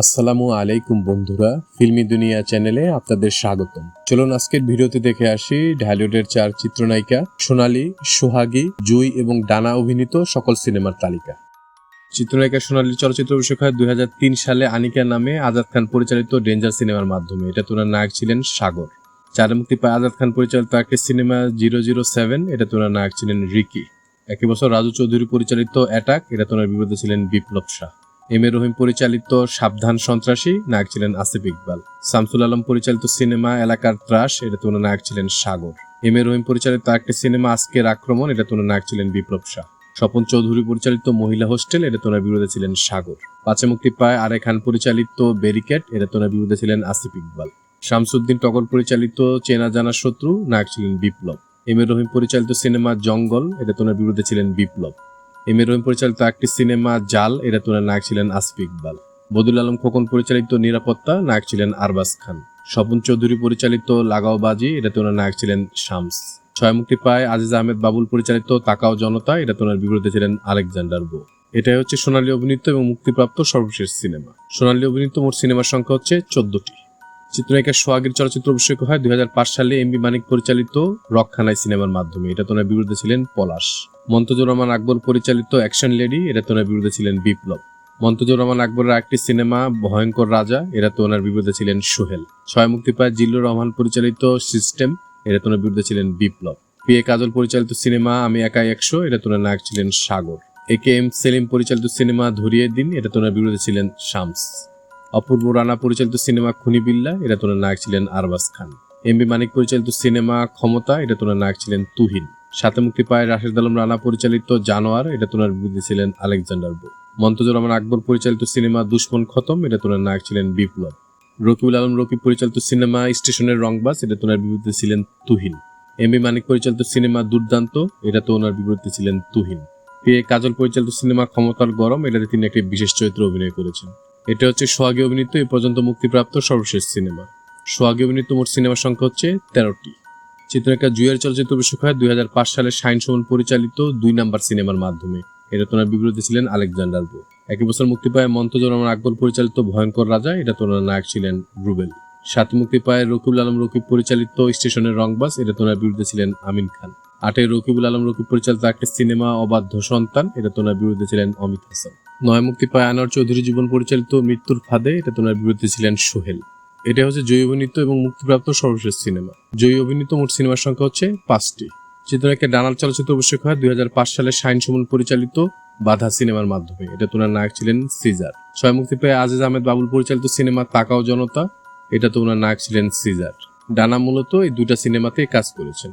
আসসালামু আলাইকুম বন্ধুরা, ফিল্মি দুনিয়া চ্যানেলে আপনাদের স্বাগতম। চলুন আজকের ভিডিওতে দেখে আসি ঢালিউডের চার চিত্রনায়িকা সোনালি, সোহাগী, জুই এবং ডানা অভিনীত সকল সিনেমার তালিকা। চিত্রনায়িকা সোনালী চলচ্চিত্র হয় দুই সালে আনিকা নামে আজাদ খান পরিচালিত ডেঞ্জার সিনেমার মাধ্যমে। এটা তোনার নায়ক ছিলেন সাগর। চার মুক্তি পায় আজাদ খান পরিচালিত একটি সিনেমা জিরো জিরো সেভেন, এটা তোনার নায়ক ছিলেন রিকি। একই বছর রাজু চৌধুরী পরিচালিত অ্যাটাক, এটা তোনার বিরুদ্ধে ছিলেন বিপ্লব শাহ। এম এ রহিম পরিচালিত সাবধান সন্ত্রাসী, নায়ক ছিলেন আসিফ ইকবাল। শামসুল আলম পরিচালিত সিনেমা এলাকার ত্রাস এটা তোনার নায়ক ছিলেন সাগর। এম এ রহিম পরিচালিত একটি সিনেমা, আজকের আক্রমণ এটা তোনার নায়ক ছিলেন বিপ্লব শাহ। স্বপন চৌধুরী পরিচালিত মহিলা হোস্টেল এটা তোনার বিরুদ্ধে ছিলেন সাগর। পাঁচে মুক্তি পায় আরে খান পরিচালিত ব্যারিকেড এটা তোনার বিরুদ্ধে ছিলেন আসিফ ইকবাল। শামসুদ্দিন টগর পরিচালিত চেনা জানা শত্রু, নায়ক ছিলেন বিপ্লব। এম রহিম পরিচালিত সিনেমা জঙ্গল এটা তোনার বিরুদ্ধে ছিলেন বিপ্লব। এম রহিম পরিচালিত একটি সিনেমা জাল এটা তোনার নায়ক ছিলেন আসফি ইকবাল বদুল আলম খোকন পরিচালিত নিরাপত্তা, নায়ক ছিলেন আরবাজ খান। স্বপন চৌধুরী পরিচালিত লাগাও বাজি এটা তোনার নায়ক ছিলেন শামস। ছয় মুক্তি পায় আজিজ আহমেদ বাবুল পরিচালিত তাকাও জনতা এটা তোনার বিরুদ্ধে ছিলেন আলেকজান্ডার বো। এটাই হচ্ছে সোনালী অভিনীত এবং মুক্তিপ্রাপ্ত সর্বশেষ সিনেমা। সোনালী অভিনীত মোট সিনেমার সংখ্যা হচ্ছে চোদ্দটি। চিত্রনায়িকা সোহাগের চলচ্চিত্র অভিষেক হয় দুই হাজার পাঁচ সালে এমবি মানিক পরিচালিত রক্ষানাই সিনেমার মাধ্যমে। এটা তোনার বিরুদ্ধে ছিলেন পলাশ। মন্তজুর রহমান আকবর পরিচালিত অ্যাকশন লেডি, এটা তোনার বিরুদ্ধে ছিলেন বিপ্লব। মন্তজুর রহমান আকবরের একটি সিনেমা, ভয়ঙ্কর রাজা এরা তো ওনার বিরুদ্ধে ছিলেন সোহেল। ছয় মুক্তি পায় জিল্লুর রহমান পরিচালিত সিস্টেম, এটা তোনার বিরুদ্ধে ছিলেন বিপ্লব। পি এ কাজল পরিচালিত সিনেমা, আমি একাই একশো, এটা তোনার নায়ক ছিলেন সাগর। এ কে এম সেলিম পরিচালিত সিনেমা, ধরিয়ে দিন, এটা তোনার বিরুদ্ধে ছিলেন শামস। অপূর্ব রানা পরিচালিত সিনেমা খুনি বিল্লা, এটা তোনার নায়ক ছিলেন আরবাজ খান। এম বি মানিক পরিচালিত সিনেমা ক্ষমতা, এটা তোনার নায়ক ছিলেন তুহিন। সাথে মুক্তি পায় রাশেদ আলম রানা পরিচালিত জানোয়ার, এটা তোনার বিরুদ্ধে ছিলেন আলেকজান্ডার বো। মন্তজুর রহমান আকবর পরিচালিত সিনেমা দুশ্মন খতম, এটা তোনার নায়ক ছিলেন বিপ্লব। রকিবুল আলম রকিব পরিচালিত সিনেমা স্টেশনের রংবাস, এটা তোনার বিরুদ্ধে ছিলেন তুহিন। এম বি মানিক পরিচালিত সিনেমা দুর্দান্ত, এটা তো ওনার বিরুদ্ধে ছিলেন তুহিন। পি কাজল পরিচালিত সিনেমা ক্ষমতার গরম, এটাতে তিনি একটি বিশেষ চরিত্র অভিনয় করেছেন। এটা হচ্ছে সোহাগী অভিনীত, এ পর্যন্ত মুক্তিপ্রাপ্ত সর্বশেষ সিনেমা। সোহাগী অভিনীত মোট সিনেমার সংখ্যা হচ্ছে তেরোটি। চিত্রনায়িকা জুয়ের চলচ্চিত্র অভিষেক হয় দুই সালে শাইন সুমন পরিচালিত দুই নাম্বার সিনেমার মাধ্যমে। এটা তোনার বিরুদ্ধে ছিলেন আলেকজান্ডার বো। একই বছর মুক্তি পায় মন্তজুর রহমান আকবর পরিচালিত ভয়ঙ্কর রাজা এটা তোনার নায়ক ছিলেন রুবেল। সাত মুক্তি পায় রকিবুল আলম রকিব পরিচালিত স্টেশনের রংবাস এটা তোনার বিরুদ্ধে ছিলেন আমিন খান। আটে রকিবুল আলম রকিব পরিচালিত একটি সিনেমা, অবাধ্য সন্তান এটা তোনার বিরুদ্ধে ছিলেন অমিত হাসান। নয় মুক্তি পায় আনোয়ার চৌধুরী জীবন পরিচালিত মৃত্যুর ফাঁদে, এটা তোনার বিরুদ্ধে ছিলেন সোহেল। এটা হচ্ছে জয়ী অভিনীত এবং মুক্তিপ্রাপ্ত সর্বশেষ সিনেমা। জয়ী অভিনীত মোট সিনেমার সংখ্যা হচ্ছে পাঁচটি। চিত্রনায়িকা ডানাল চলচ্চিত্র অভিষেক হয়, দুই হাজার পাঁচ সালে শাইন সুমন পরিচালিত বাধা সিনেমার মাধ্যমে। এটা তোনার নায়ক ছিলেন সিজার। ছয় মুক্তি পেয়ে আজিজ আহমেদ বাবুল পরিচালিত সিনেমা তাকাও জনতা, এটা তো ওনার নায়ক ছিলেন সিজার। ডানা মূলত এই দুটা সিনেমাতে কাজ করেছেন।